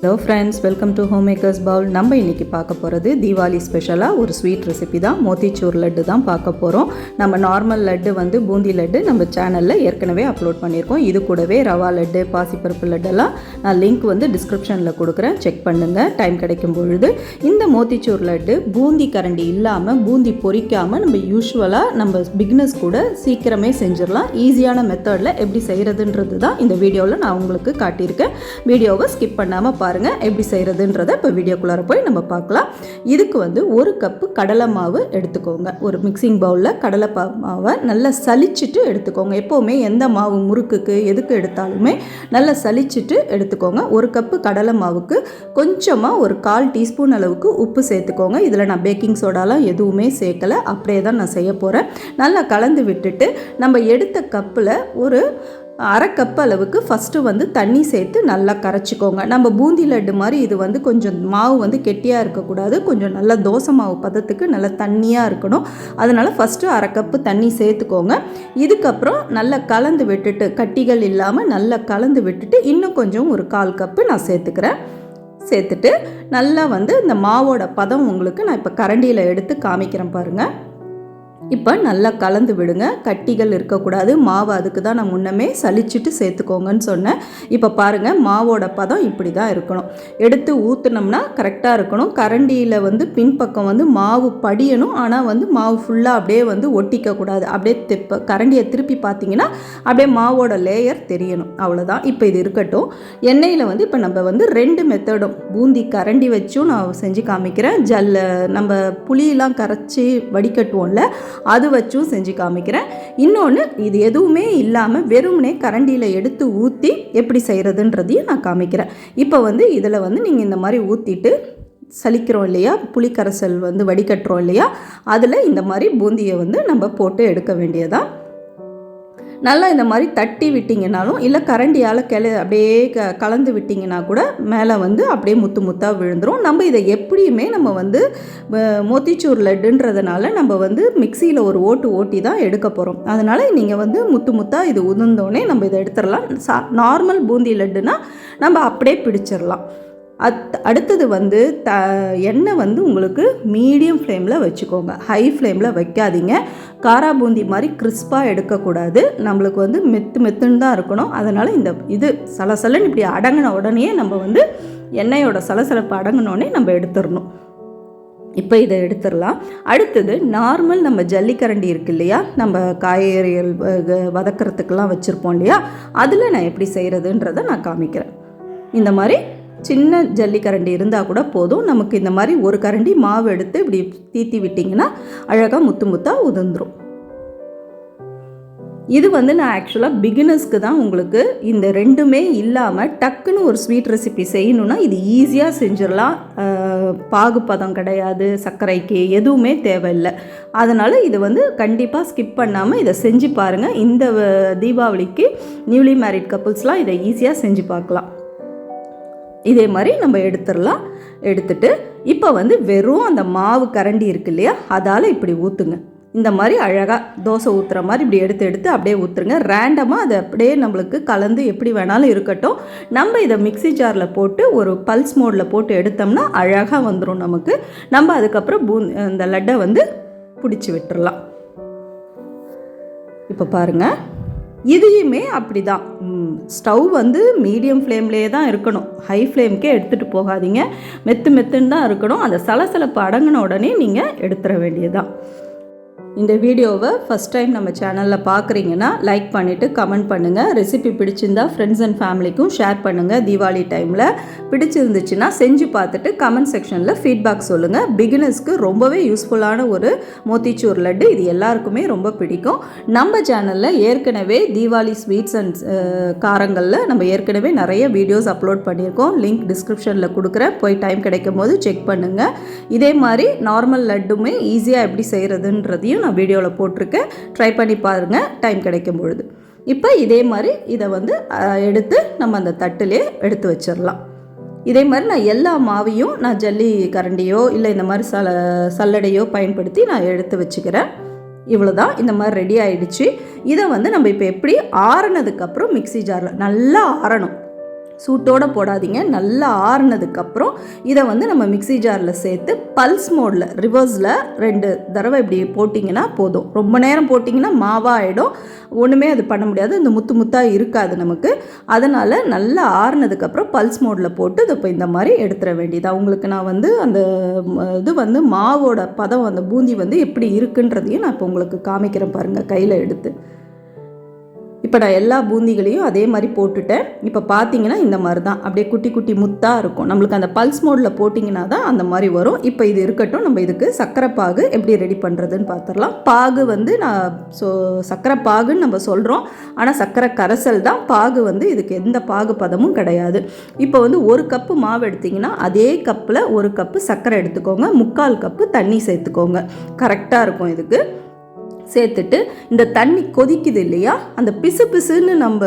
Hello friends welcome to home makers bowl நம்ம இன்றைக்கி பார்க்க போகிறது தீபாவளி ஸ்பெஷலாக ஒரு ஸ்வீட் ரெசிபி தான். மோத்திச்சூர் லட்டு தான் பார்க்க போகிறோம் நம்ம நார்மல் லட்டு வந்து பூந்தி லட்டு நம்ம சேனலில் ஏற்கனவே அப்லோட் பண்ணியிருக்கோம். இது கூடவே ரவா லட்டு பாசிப்பருப்பு லட்டெல்லாம் நான் லிங்க் வந்து டிஸ்கிரிப்ஷனில் கொடுக்குறேன். செக் பண்ணுங்கள் டைம் கிடைக்கும் பொழுது. இந்த மோத்திச்சூர் லட்டு பூந்தி கரண்டி இல்லாமல் பூந்தி பொரிக்காமல் நம்ம யூஸ்வலாக நம்ம பிக்னஸ் கூட சீக்கிரமே செஞ்சிடலாம். ஈஸியான மெத்தடில் எப்படி செய்கிறதுன்றது தான் இந்த வீடியோவில் நான் உங்களுக்கு காட்டியிருக்கேன். வீடியோவை ஸ்கிப் பண்ணாமல் பாருங்கள் எப்படி செய்கிறதுன்றதை இப்போ வீடியோக்குள்ளார போய் நம்ம பார்க்கலாம். இதுக்கு வந்து ஒரு கப்பு கடலை மாவு எடுத்துக்கோங்க. ஒரு மிக்சிங் பவுலில் கடலை பா மாவை நல்லா சலிச்சிட்டு எடுத்துக்கோங்க. எப்போவுமே எந்த மாவு முறுக்குக்கு எதுக்கு எடுத்தாலுமே நல்லா சலிச்சிட்டு எடுத்துக்கோங்க. ஒரு கப்பு கடலை மாவுக்கு கொஞ்சமாக ஒரு கால் டீஸ்பூன் அளவுக்கு உப்பு சேர்த்துக்கோங்க. இதில் நான் பேக்கிங் சோடாலாம் எதுவுமே சேர்க்கலை. அப்படியே தான் நான் செய்ய போகிறேன் நல்லா கலந்து விட்டுட்டு நம்ம எடுத்த கப்பில் ஒரு அரை கப் அளவுக்கு ஃபஸ்ட்டு வந்து தண்ணி சேர்த்து நல்லா கரைச்சிக்கோங்க. நம்ம பூந்தி லட்டு மாதிரி இது வந்து கொஞ்சம் மாவு வந்து கெட்டியாக இருக்கக்கூடாது. கொஞ்சம் நல்லா தோசை மாவு பதத்துக்கு நல்லா தண்ணியாக இருக்கணும். அதனால் ஃபஸ்ட்டு அரை கப்பு தண்ணி சேர்த்துக்கோங்க. இதுக்கப்புறம் நல்லா கலந்து விட்டுட்டு கட்டிகள் இல்லாமல் நல்லா கலந்து விட்டுட்டு இன்னும் கொஞ்சம் ஒரு கால் கப்பு நான் சேர்த்துக்கிறேன். சேர்த்துட்டு நல்லா வந்து இந்த மாவோட பதம் உங்களுக்கு நான் இப்போ கரண்டியில் எடுத்து காமிக்கிறேன் பாருங்கள் இப்போ நல்லா கலந்து விடுங்க. கட்டிகள் இருக்கக்கூடாது. மாவு அதுக்கு தான் நான் முன்னமே சலிச்சிட்டு சேர்த்துக்கோங்கன்னு சொன்னேன். இப்போ பாருங்கள் மாவோட பதம் இப்படி தான் இருக்கணும். எடுத்து ஊற்றுனோம்னா கரெக்டாக இருக்கணும். கரண்டியில் வந்து பின்பக்கம் வந்து மாவு படியணும். ஆனால் வந்து மாவு ஃபுல்லாக அப்படியே வந்து ஒட்டிக்கக்கூடாது அப்படியே திப்ப கரண்டியை திருப்பி பார்த்தீங்கன்னா அப்படியே மாவோட லேயர் தெரியணும். அவ்வளோதான் இப்போ இது இருக்கட்டும். எண்ணெயில் வந்து இப்போ நம்ம வந்து ரெண்டு மெத்தடும் பூந்தி கரண்டி வச்சும் நான் செஞ்சு காமிக்கிறேன். ஜல்ல நம்ம புளியெல்லாம் கரைச்சி வடிகட்டுவோம்ல அது வச்சும் செஞ்சு காமிக்கிறேன். இன்னொன்று இது எதுவுமே இல்லாமல் வெறும்னே கரண்டியில் எடுத்து ஊற்றி எப்படி செய்கிறதுன்றதையும் நான் காமிக்கிறேன். இப்போ வந்து இதில் வந்து நீங்கள் இந்த மாதிரி ஊற்றிட்டு சலிக்கிறோம் இல்லையா புளிக்கரைசல் வந்து வடிகட்டுறோம் இல்லையா அதில் இந்த மாதிரி பூந்தியை வந்து நம்ம போட்டு எடுக்க வேண்டியதான் நல்லா இந்த மாதிரி தட்டி விட்டிங்கனாலும் இல்லை கரண்டியால் கிள அப்படியே க கலந்து விட்டிங்கன்னா கூட மேலே வந்து அப்படியே முத்து முத்தாக விழுந்துடும் நம்ம இதை எப்படியுமே நம்ம வந்து மோத்திச்சூர் லட்டுன்றதுனால நம்ம வந்து மிக்சியில் ஒரு ஓட்டு ஓட்டி தான் எடுக்க போகிறோம் அதனால் நீங்கள் வந்து முத்து முத்தாக இது உதிர்ந்தோடனே நம்ம இதை எடுத்துடலாம். சா நார்மல் பூந்தி லட்டுனா நம்ம அப்படியே பிடிச்சிடலாம். அத் அடுத்தது வந்து த எண்ணெய் வந்து உங்களுக்கு மீடியம் ஃப்ளேமில் வச்சுக்கோங்க. ஹை ஃப்ளேமில் வைக்காதீங்க. காரா பூந்தி மாதிரி கிறிஸ்பாக எடுக்கக்கூடாது. நம்மளுக்கு வந்து மெத்து மெத்துன்னு தான் இருக்கணும். அதனால் இந்த இது சலசலன்னு இப்படி அடங்கின உடனே நம்ம வந்து எண்ணெயோட சலசலப்பு அடங்கினோடனே நம்ம எடுத்துடணும். இப்போ இதை எடுத்துடலாம். அடுத்தது நார்மல் நம்ம ஜல்லிக்கரண்டி இருக்கு இல்லையா? நம்ம காய்கறிகள் வதக்கிறதுக்கெல்லாம் வச்சுருப்போம் இல்லையா? அதில் நான் எப்படி செய்கிறதுன்றதை நான் காமிக்கிறேன். இந்த மாதிரி சின்ன ஜல்லிக்கரண்டி இருந்தால் கூட போதும். நமக்கு இந்த மாதிரி ஒரு கரண்டி மாவு எடுத்து இப்படி தீத்தி விட்டிங்கன்னா அழகாக முத்து முத்தாக உதிர்ந்துடும் இது வந்து நான் ஆக்சுவலாக பிகினர்ஸ்க்கு தான் உங்களுக்கு இந்த ரெண்டுமே இல்லாமல் டக்குன்னு ஒரு ஸ்வீட் ரெசிபி செய்யணுன்னா இது ஈஸியாக செஞ்சிடலாம். பாகுப்பதம் கிடையாது சர்க்கரைக்கு எதுவுமே தேவையில்லை. அதனால் இது வந்து கண்டிப்பாக ஸ்கிப் பண்ணாமல் இதை செஞ்சு பாருங்கள் இந்த தீபாவளிக்கு நியூலி மேரிட் கப்புள்ஸ்லாம் இதை ஈஸியாக செஞ்சு பார்க்கலாம். இதே மாதிரி நம்ம எடுத்துடலாம். எடுத்துட்டு இப்போ வந்து வெறும் அந்த மாவு கரண்டி இருக்கு இல்லையா அதால் இப்படி ஊற்றுங்க இந்த மாதிரி அழகாக தோசை ஊற்றுற மாதிரி இப்படி எடுத்து எடுத்து அப்படியே ஊற்றுருங்க ரேண்டமாக அது அப்படியே நம்மளுக்கு கலந்து எப்படி வேணாலும் இருக்கட்டும். நம்ம இதை மிக்சி ஜாரில் போட்டு ஒரு பல்ஸ் மோடில் போட்டு எடுத்தோம்னா அழகாக வந்துடும் நமக்கு. நம்ம அதுக்கப்புறம் பூ இந்த லட்டை வந்து பிடிச்சி விட்டுறலாம். இப்போ பாருங்கள் இதையுமே அப்படி தான் ஸ்டவ் வந்து மீடியம் ஃப்ளேம்லேயே தான் இருக்கணும். ஹை ஃப்ளேம்க்கே எடுத்துகிட்டு போகாதீங்க. மெத்து மெத்துன்னு தான் இருக்கணும். அந்த சலசலப்பு அடங்கின உடனே நீங்கள் எடுத்துட வேண்டியதுதான். இந்த வீடியோவை ஃபஸ்ட் டைம் நம்ம சேனலில் பார்க்குறீங்கன்னா லைக் பண்ணிவிட்டு கமெண்ட் பண்ணுங்கள் ரெசிபி பிடிச்சிருந்தா ஃப்ரெண்ட்ஸ் அண்ட் ஃபேமிலிக்கும் ஷேர் பண்ணுங்கள் தீபாவளி டைமில் பிடிச்சிருந்துச்சுன்னா செஞ்சு பார்த்துட்டு கமெண்ட் செக்ஷனில் ஃபீட்பேக் சொல்லுங்கள் பிகினர்ஸ்க்கு ரொம்பவே யூஸ்ஃபுல்லான ஒரு மோத்திச்சூர் லட்டு. இது எல்லாருக்குமே ரொம்ப பிடிக்கும். நம்ம சேனலில் ஏற்கனவே தீபாவளி ஸ்வீட்ஸ் அண்ட் uh, காரங்களில் நம்ம ஏற்கனவே நிறைய வீடியோஸ் அப்லோட் பண்ணியிருக்கோம். லிங்க் டிஸ்கிரிப்ஷனில் கொடுக்குறேன். போய் டைம் கிடைக்கும் போது செக் பண்ணுங்கள் இதே மாதிரி நார்மல் லட்டுமே ஈஸியாக எப்படி செய்கிறதுன்றதையும் நான் வீடியோவில் போட்டிருக்கேன். ட்ரை பண்ணி பாருங்கள் டைம் கிடைக்கும் பொழுது. இப்போ இதே மாதிரி இதை வந்து எடுத்து நம்ம அந்த தட்டிலே எடுத்து வச்சிடலாம். இதே மாதிரி நான் எல்லா மாவையும் நான் ஜல்லி கரண்டியோ இல்லை இந்த மாதிரி சல சல்லடையோ பயன்படுத்தி நான் எடுத்து வச்சுக்கிறேன். இவ்வளோ தான் இந்த மாதிரி ரெடி ஆகிடுச்சு இதை வந்து நம்ம இப்போ எப்படி ஆறுனதுக்கப்புறம் மிக்சி ஜாரில் நல்லா ஆறணும். சூட்டோடு போடாதீங்க. நல்லா ஆறுனதுக்கப்புறம் இதை வந்து நம்ம மிக்ஸி ஜாரில் சேர்த்து பல்ஸ் மோடில் ரிவர்ஸில் ரெண்டு தடவை இப்படி போட்டிங்கன்னா போதும். ரொம்ப நேரம் போட்டிங்கன்னா மாவாக ஆகிடும் ஒன்றுமே அது பண்ண முடியாது. இந்த முத்து முத்தாக இருக்காது நமக்கு. அதனால் நல்லா ஆறுனதுக்கப்புறம் பல்ஸ் மோடில் போட்டு இதை இப்போ இந்த மாதிரி எடுத்துட வேண்டியது. உங்களுக்கு நான் வந்து அந்த இது வந்து மாவோட பதம் அந்த பூந்தி வந்து எப்படி இருக்குன்றதையும் நான் இப்போ உங்களுக்கு காமிக்கிறேன் பாருங்கள் கையில் எடுத்து. இப்போ நான் எல்லா பூந்திகளையும் அதே மாதிரி போட்டுட்டேன். இப்போ பார்த்தீங்கன்னா இந்த மாதிரி தான் அப்படியே குட்டி குட்டி முத்தாக இருக்கும். நம்மளுக்கு அந்த பல்ஸ் மோடில் போட்டிங்கன்னா தான் அந்த மாதிரி வரும். இப்போ இது இருக்கட்டும். நம்ம இதுக்கு சர்க்கரை பாகு எப்படி ரெடி பண்ணுறதுன்னு பார்த்துடலாம் பாகு வந்து நான் ஸோ சர்க்கரை பாகுன்னு நம்ம சொல்கிறோம் ஆனால் சர்க்கரை கரைசல் தான். பாகு வந்து இதுக்கு எந்த பாகு பதமும் கிடையாது. இப்போ வந்து ஒரு கப்பு மாவு எடுத்திங்கன்னா அதே கப்பில் ஒரு கப்பு சர்க்கரை எடுத்துக்கோங்க. முக்கால் கப்பு தண்ணி சேர்த்துக்கோங்க. கரெக்டாக இருக்கும் இதுக்கு. சேர்த்துட்டு இந்த தண்ணி கொதிக்குது இல்லையா? அந்த பிசு பிசுன்னு நம்ம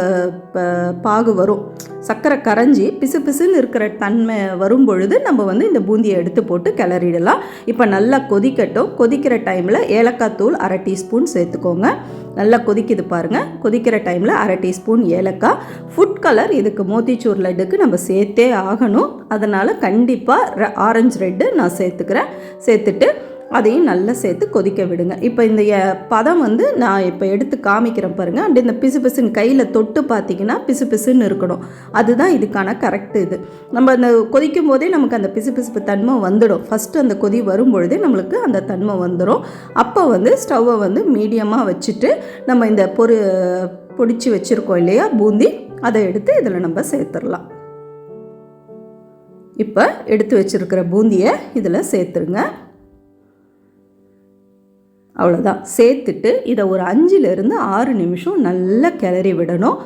ப- பாகு வரும். சர்க்கரை கரைஞ்சி பிசு பிசுன்னு இருக்கிற தன்மை வரும் பொழுது நம்ம வந்து இந்த பூந்தியை எடுத்து போட்டு கிளறிடலாம். இப்போ நல்லா கொதிக்கட்டும். கொதிக்கிற டைமில் ஏலக்காய் தூள் அரை டீஸ்பூன் சேர்த்துக்கோங்க. நல்லா கொதிக்குது பாருங்கள் கொதிக்கிற டைமில் அரை டீஸ்பூன் ஏலக்காய். ஃபுட் கலர் இதுக்கு மோத்திச்சூர் லட்டுக்கு நம்ம சேர்த்தே ஆகணும். அதனால் கண்டிப்பாக ஆரஞ்சு ரெட்டு நான் சேர்த்துக்கிறேன். சேர்த்துட்டு அதையும் நல்லா சேர்த்து கொதிக்க விடுங்க. இப்போ இந்த எ- பதம் வந்து நான் இப்போ எடுத்து காமிக்கிறேன் பாருங்கள் அண்ட் இந்த பிசு பிசுன்னு கையில் தொட்டு பார்த்தீங்கன்னா பிசு பிசுன்னு இருக்கணும். அதுதான் இதுக்கான கரெக்ட் இது. நம்ம அந்த கொதிக்கும் போதே நமக்கு அந்த பிசு பிசுப்பு தன்மை வந்துடும். ஃபஸ்ட்டு அந்த கொதி வரும் பொழுதே நம்மளுக்கு அந்த தன்மை வந்துடும் அப்போ வந்து ஸ்டவ்வை வந்து மீடியமாக வச்சுட்டு நம்ம இந்த பொரு பொடிச்சு வச்சுருக்கோம் இல்லையா பூந்தி அதை எடுத்து இதில் நம்ம சேர்த்துடலாம். இப்போ எடுத்து வச்சிருக்கிற பூந்தியை இதில் சேர்த்துருங்க. அவ்வளோதான் சேர்த்துட்டு இதை ஒரு அஞ்சுலேருந்து ஆறு நிமிஷம் நல்லா கிளறி விடணும்.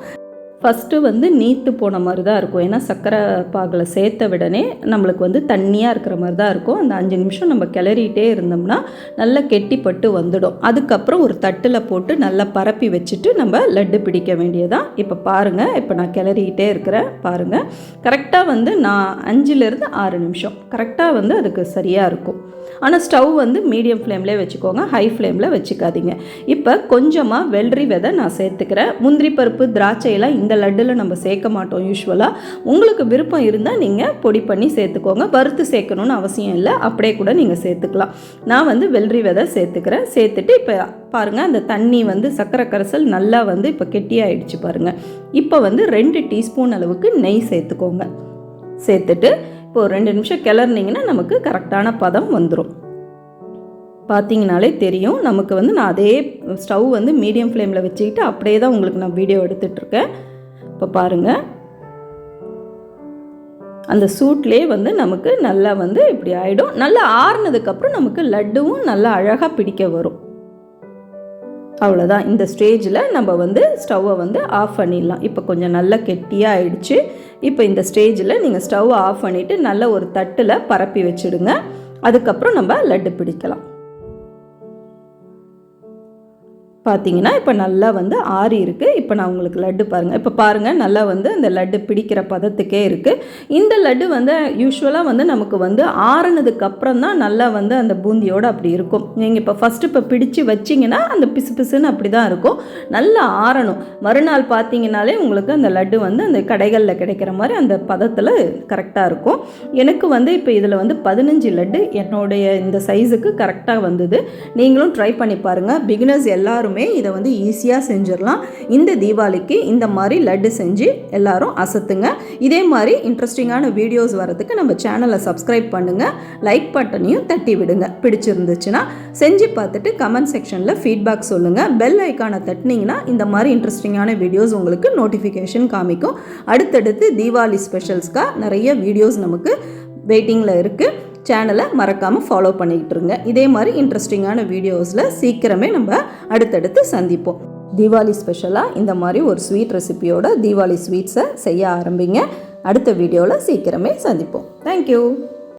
ஃபஸ்ட்டு வந்து நீத்து போன மாதிரி தான் இருக்கும். ஏன்னா சர்க்கரை பாகில் சேர்த்த விடனே நம்மளுக்கு வந்து தண்ணியாக இருக்கிற மாதிரி தான் இருக்கும். அந்த அஞ்சு நிமிஷம் நம்ம கிளறிட்டே இருந்தோம்னா நல்லா கெட்டிப்பட்டு வந்துடும். அதுக்கப்புறம் ஒரு தட்டில் போட்டு நல்லா பரப்பி வச்சுட்டு நம்ம லட்டு பிடிக்க வேண்டியதான் இப்போ பாருங்கள் இப்போ நான் கிளறிக்கிட்டே இருக்கிறேன். பாருங்கள் கரெக்டாக வந்து நான் அஞ்சுலேருந்து ஆறு நிமிஷம். கரெக்டாக வந்து அதுக்கு சரியாக இருக்கும். ஆனால் ஸ்டவ் வந்து மீடியம் ஃப்ளேம்லேயே வச்சுக்கோங்க. ஹை ஃப்ளேமில் வச்சுக்காதீங்க. இப்போ கொஞ்சமாக வெள்ளரி விதை நான் சேர்த்துக்கிறேன். முந்திரி பருப்பு திராட்சையெல்லாம் இந்த லட்டில் நம்ம சேர்க்க மாட்டோம் யூஸ்வலாக உங்களுக்கு விருப்பம் இருந்தால் நீங்கள் பொடி பண்ணி சேர்த்துக்கோங்க. வறுத்து சேர்க்கணும்னு அவசியம் இல்லை. அப்படியே கூட நீங்கள் சேர்த்துக்கலாம். நான் வந்து வெள்ளரி விதை சேர்த்துக்கிறேன். சேர்த்துட்டு இப்போ பாருங்கள் அந்த தண்ணி வந்து சர்க்கரை கரைசல் நல்லா வந்து இப்போ கெட்டியாயிடுச்சு பாருங்கள் இப்போ வந்து ரெண்டு டீஸ்பூன் அளவுக்கு நெய் சேர்த்துக்கோங்க. சேர்த்துட்டு இப்போ ஒரு ரெண்டு நிமிஷம் கிளறினீங்கன்னா நமக்கு கரெக்டான பதம் வந்துடும் பார்த்தீங்கனாலே தெரியும். நமக்கு வந்து நான் அதே ஸ்டவ் வந்து மீடியம் ஃப்ளேமில் வச்சுக்கிட்டு அப்படியே தான் உங்களுக்கு நான் வீடியோ எடுத்துட்ருக்கேன். இப்போ பாருங்கள் அந்த சூட்லேயே வந்து நமக்கு நல்லா வந்து இப்படி ஆகிடும் நல்லா ஆறுனதுக்கப்புறம் நமக்கு லட்டுவும் நல்லா அழகாக பிடிக்க வரும். அவ்வளோதான் இந்த ஸ்டேஜில் நம்ம வந்து ஸ்டவ்வை வந்து ஆஃப் பண்ணிடலாம். இப்போ கொஞ்சம் நல்லா கெட்டியாக ஆயிடுச்சு. இப்போ இந்த ஸ்டேஜில் நீங்கள் ஸ்டவ்வை ஆஃப் பண்ணிவிட்டு நல்ல ஒரு தட்டில் பரப்பி வச்சுடுங்க. அதுக்கப்புறம் நம்ம லட்டு பிடிக்கலாம். பார்த்தீங்கன்னா இப்போ நல்லா வந்து ஆறி இருக்குது இப்போ நான் உங்களுக்கு லட்டு பாருங்கள் இப்போ பாருங்கள் நல்லா வந்து அந்த லட்டு பிடிக்கிற பதத்துக்கே இருக்குது இந்த லட்டு வந்து யூஸ்வலாக வந்து நமக்கு வந்து ஆறுனதுக்கு அப்புறம் தான் நல்லா வந்து அந்த பூந்தியோடு அப்படி இருக்கும். நீங்கள் இப்போ ஃபஸ்ட்டு இப்போ பிடிச்சு வச்சிங்கன்னா அந்த பிசு பிசுன்னு அப்படி தான் இருக்கும். நல்லா ஆறணும். மறுநாள் பார்த்தீங்கனாலே உங்களுக்கு அந்த லட்டு வந்து அந்த கடைகளில் கிடைக்கிற மாதிரி அந்த பதத்தில் கரெக்டாக இருக்கும். எனக்கு வந்து இப்போ இதில் வந்து பதினஞ்சு லட்டு என்னுடைய இந்த சைஸுக்கு கரெக்டாக வந்தது. நீங்களும் ட்ரை பண்ணி பாருங்கள் பிகினர்ஸ் எல்லாருமே இதை வந்து ஈஸியாக செஞ்சிடலாம். இந்த தீபாவளிக்கு இந்த மாதிரி லட்டு செஞ்சு எல்லாரும் அசத்துங்க. இதே மாதிரி இன்ட்ரெஸ்டிங்கான வீடியோஸ் வரதுக்கு நம்ம சேனலை சப்ஸ்கிரைப் பண்ணுங்கள் லைக் பட்டனையும் தட்டி விடுங்க. பிடிச்சிருந்துச்சுன்னா செஞ்சு பார்த்துட்டு கமெண்ட் செக்ஷனில் ஃபீட்பேக் சொல்லுங்கள் பெல் ஐக்கானை தட்டினீங்கன்னா இந்த மாதிரி இன்ட்ரெஸ்டிங்கான வீடியோஸ் உங்களுக்கு நோட்டிஃபிகேஷன் காமிக்கும். அடுத்தடுத்து தீபாவளி ஸ்பெஷல்ஸ்க்காக நிறைய வீடியோஸ் நமக்கு வெயிட்டிங்கில் இருக்குது சேனலை மறக்காமல் ஃபாலோ பண்ணிக்கிட்டு இருங்க இதே மாதிரி இன்ட்ரெஸ்டிங்கான வீடியோஸில் சீக்கிரமே நம்ம அடுத்தடுத்து சந்திப்போம். தீபாவளி ஸ்பெஷலாக இந்த மாதிரி ஒரு ஸ்வீட் ரெசிபியோட தீபாவளி ஸ்வீட்ஸை செய்ய ஆரம்பிங்க. அடுத்த வீடியோவில் சீக்கிரமே சந்திப்போம். தேங்க்யூ